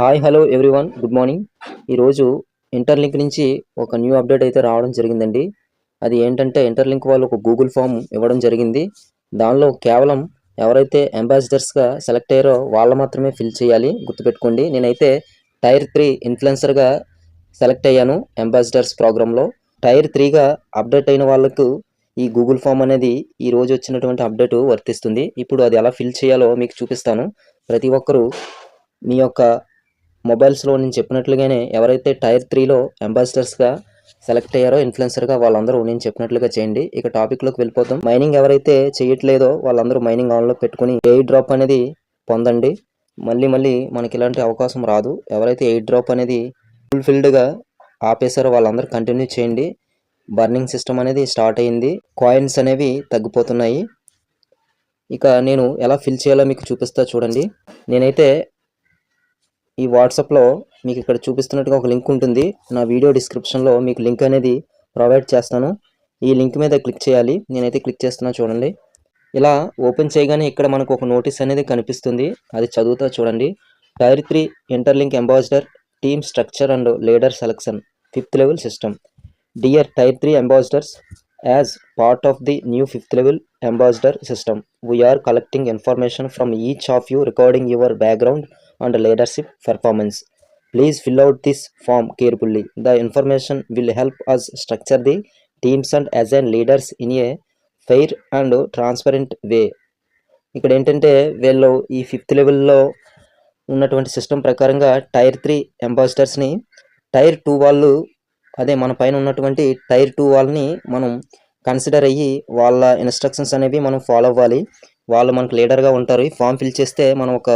Hi hello everyone good morning ఈరోజు Interlink నుంచి ఒక న్యూ అప్డేట్ అయితే రావడం జరిగిందండి. అది ఏంటంటే ఇంటర్లింక్ వాళ్ళు ఒక గూగుల్ ఫామ్ ఇవ్వడం జరిగింది. దానిలో కేవలం ఎవరైతే అంబాసిడర్స్గా సెలెక్ట్ అయ్యారో వాళ్ళు మాత్రమే ఫిల్ చేయాలి గుర్తుపెట్టుకోండి. నేనైతే టైర్ త్రీ ఇన్ఫ్లుయెన్సర్గా సెలెక్ట్ అయ్యాను అంబాసిడర్స్ ప్రోగ్రాంలో టైర్ త్రీగా అప్డేట్ అయిన వాళ్ళకు ఈ గూగుల్ ఫామ్ అనేది ఈ రోజు వచ్చినటువంటి అప్డేట్ వర్తిస్తుంది. ఇప్పుడు అది ఎలా ఫిల్ చేయాలో మీకు చూపిస్తాను. ప్రతి ఒక్కరూ మీ యొక్క మొబైల్స్లో నేను చెప్పినట్లుగానే ఎవరైతే టైర్ త్రీలో అంబాసిడర్స్గా సెలెక్ట్ అయ్యారో ఇన్ఫ్లుయెన్సర్గా వాళ్ళందరూ నేను చెప్పినట్లుగా చేయండి. ఇక టాపిక్లోకి వెళ్ళిపోతాం మైనింగ్ ఎవరైతే చేయట్లేదో వాళ్ళందరూ మైనింగ్ ఆన్లో పెట్టుకుని ఎయిర్ డ్రాప్ అనేది పొందండి. మళ్ళీ మళ్ళీ మనకి ఇలాంటి అవకాశం రాదు. ఎవరైతే ఎయిర్ డ్రాప్ అనేది ఫుల్ఫిల్డ్గా ఆపేశారో వాళ్ళందరూ కంటిన్యూ చేయండి. బర్నింగ్ సిస్టమ్ అనేది స్టార్ట్ అయింది. కాయిన్స్ అనేవి తగ్గిపోతున్నాయి. ఇక నేను ఎలా ఫిల్ చేయాలో మీకు చూపిస్తా చూడండి. నేనైతే ఈ వాట్సాప్లో మీకు ఇక్కడ చూపిస్తున్నట్టుగా ఒక లింక్ ఉంటుంది. నా వీడియో డిస్క్రిప్షన్లో మీకు లింక్ అనేది ప్రొవైడ్ చేస్తాను. ఈ లింక్ మీద క్లిక్ చేయాలి. నేనైతే క్లిక్ చేస్తున్నా చూడండి. ఇలా ఓపెన్ చేయగానే ఇక్కడ మనకు ఒక నోటీస్ అనేది కనిపిస్తుంది. అది చదువుతా చూడండి. Tier three Interlink ambassador team structure and leader selection fifth level system. Dear tier three ambassadors as part of the new fifth level ambassador system. We're collecting information from each of you recording your background and leadership performance. Please fill out this form carefully. The information will help us structure the and as and leaders in a fair and transparent way ఇక్కడ ఏంటంటే వీళ్ళు ఈ fifth లెవెల్లో ఉన్నటువంటి system ప్రకారంగా tier three అంబాసిడర్స్ని tier two వాళ్ళు అదే మన పైన ఉన్నటువంటి టైర్ టూ వాళ్ళని మనం కన్సిడర్ అయ్యి వాళ్ళ ఇన్స్ట్రక్షన్స్ అనేవి మనం ఫాలో అవ్వాలి వాళ్ళు మనకు లీడర్గా ఉంటారు ఈ ఫామ్ ఫిల్ చేస్తే మనం ఒక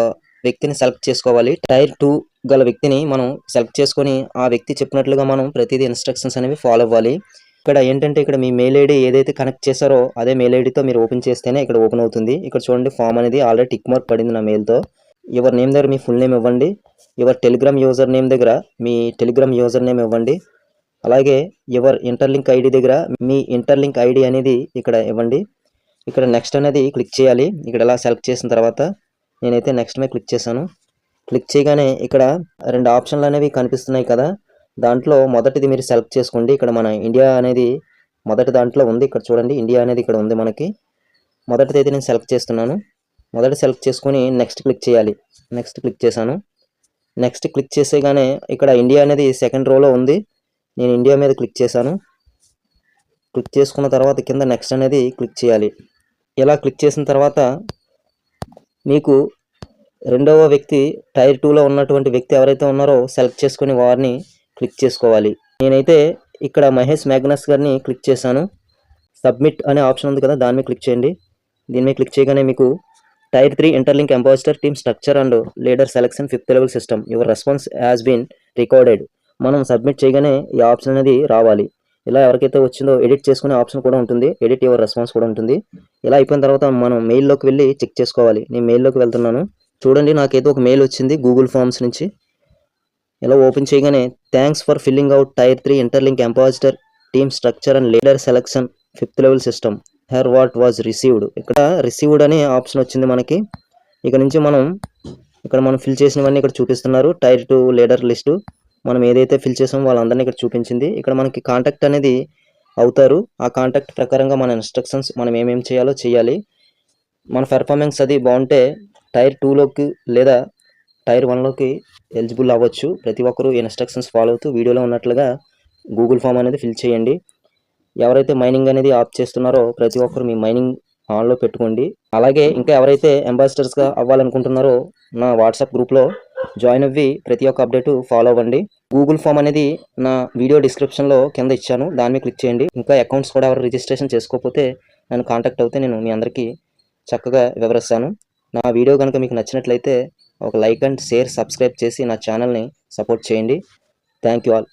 వ్యక్తిని సెలెక్ట్ చేసుకోవాలి. టైర్ టూ గల వ్యక్తిని మనం సెలెక్ట్ చేసుకొని ఆ వ్యక్తి చెప్పినట్లుగా మనం ప్రతిదీ ఇన్స్ట్రక్షన్స్ అనేవి ఫాలో అవ్వాలి. ఇక్కడ ఏంటంటే ఇక్కడ మీ మెయిల్ ఐడి ఏదైతే కనెక్ట్ చేశారో అదే మెయిల్ ఐడితో మీరు ఓపెన్ చేస్తేనే ఇక్కడ ఓపెన్ అవుతుంది. ఇక్కడ చూడండి ఫామ్ అనేది ఆల్రెడీ టిక్ మార్క్ పడింది నా మెయిల్తో ఎవరి నేమ్ దగ్గర మీ ఫుల్ నేమ్ ఇవ్వండి. ఎవరి టెలిగ్రామ్ యూజర్ నేమ్ దగ్గర మీ టెలిగ్రామ్ యూజర్ నేమ్ ఇవ్వండి. అలాగే ఎవరి ఇంటర్లింక్ ఐడి దగ్గర మీ ఇంటర్లింక్ ఐడి అనేది ఇక్కడ ఇవ్వండి. ఇక్కడ నెక్స్ట్ అనేది క్లిక్ చేయాలి. ఇక్కడ ఎలా సెలెక్ట్ చేసిన తర్వాత నేనైతే నెక్స్ట్ మీద క్లిక్ చేశాను. క్లిక్ చేయగానే ఇక్కడ రెండు ఆప్షన్లు అనేవి కనిపిస్తున్నాయి కదా. దాంట్లో మొదటిది మీరు సెలెక్ట్ చేసుకోండి. ఇక్కడ మన ఇండియా అనేది మొదటి దాంట్లో ఉంది. ఇక్కడ చూడండి ఇండియా అనేది ఇక్కడ ఉంది మనకి. మొదటిది అయితే నేను సెలెక్ట్ చేస్తున్నాను. మొదటి సెలెక్ట్ చేసుకొని నెక్స్ట్ క్లిక్ చేయాలి. నెక్స్ట్ క్లిక్ చేశాను. నెక్స్ట్ క్లిక్ చేసేగానే ఇక్కడ ఇండియా అనేది సెకండ్ రోలో ఉంది. నేను ఇండియా మీద క్లిక్ చేశాను. క్లిక్ చేసుకున్న తర్వాత కింద నెక్స్ట్ అనేది క్లిక్ చేయాలి. ఇలా క్లిక్ చేసిన తర్వాత మీకు రెండవ వ్యక్తి టైర్ టూలో ఉన్నటువంటి వ్యక్తి ఎవరైతే ఉన్నారో సెలెక్ట్ చేసుకుని వారిని క్లిక్ చేసుకోవాలి. నేనైతే ఇక్కడ మహేష్ మ్యాగ్నస్ గారిని క్లిక్ చేశాను. సబ్మిట్ అనే ఆప్షన్ ఉంది కదా దాని మీద క్లిక్ చేయండి. దీని మీద క్లిక్ చేయగానే మీకు tier three Interlink ambassador team structure and leader selection fifth level system your response has been recorded. మనం సబ్మిట్ చేయగానే ఈ ఆప్షన్ అనేది రావాలి. ఇలా ఎవరికైతే వచ్చిందో ఎడిట్ చేసుకునే ఆప్షన్ కూడా ఉంటుంది ఎడిట్ యువర్ రెస్పాన్స్ కూడా ఉంటుంది. ఇలా అయిపోయిన తర్వాత మనం మెయిల్లోకి వెళ్ళి చెక్ చేసుకోవాలి. నేను మెయిల్లోకి వెళ్తున్నాను. చూడండి నాకైతే ఒక మెయిల్ వచ్చింది గూగుల్ ఫామ్స్ నుంచి. ఇలా ఓపెన్ చేయగానే thanks for filling out tier three Interlink ambassador team structure and leader selection fifth level system here what was received ఇక్కడ రిసీవ్డ్ అనే ఆప్షన్ వచ్చింది మనకి. ఇక్కడ నుంచి మనం ఇక్కడ మనం ఫిల్ చేసినవన్నీ ఇక్కడ చూపిస్తున్నారు. టైర్ టూ లీడర్ లిస్టు మనం ఏదైతే ఫిల్ చేసామో వాళ్ళందరినీ ఇక్కడ చూపించింది. ఇక్కడ మనకి కాంటాక్ట్ అనేది అవుతారు. ఆ కాంటాక్ట్ ప్రకారంగా మన ఇన్స్ట్రక్షన్స్ మనం ఏమేమి చేయాలో చేయాలి. మన పెర్ఫార్మెన్స్ అది బాగుంటే టైర్ టూలోకి లేదా టైర్ వన్లోకి ఎలిజిబుల్ అవ్వచ్చు. ప్రతి ఒక్కరూ ఇన్స్ట్రక్షన్స్ ఫాలో అవుతూ వీడియోలో ఉన్నట్లుగా గూగుల్ ఫామ్ అనేది ఫిల్ చేయండి. ఎవరైతే మైనింగ్ అనేది ఆఫ్ చేస్తున్నారో ప్రతి ఒక్కరు మీ మైనింగ్ ఆన్లో పెట్టుకోండి. అలాగే ఇంకా ఎవరైతే అంబాసిడర్స్గా అవ్వాలనుకుంటున్నారో నా వాట్సాప్ గ్రూప్లో జాయిన్ అవ్వి ప్రతి ఒక్క అప్డేట్ ఫాలో అవ్వండి. గూగుల్ ఫామ్ అనేది నా వీడియో డిస్క్రిప్షన్లో కింద ఇచ్చాను. దాని మీద క్లిక్ చేయండి. ఇంకా అకౌంట్స్ కూడా ఎవరు రిజిస్ట్రేషన్ చేసుకోకపోతే నన్ను కాంటాక్ట్ అవుతే నేను మీ అందరికీ చక్కగా వివరిస్తాను. నా వీడియో కనుక మీకు నచ్చినట్లయితే ఒక లైక్ అండ్ షేర్ సబ్స్క్రైబ్ చేసి నా ఛానల్ని సపోర్ట్ చేయండి. Thank you all.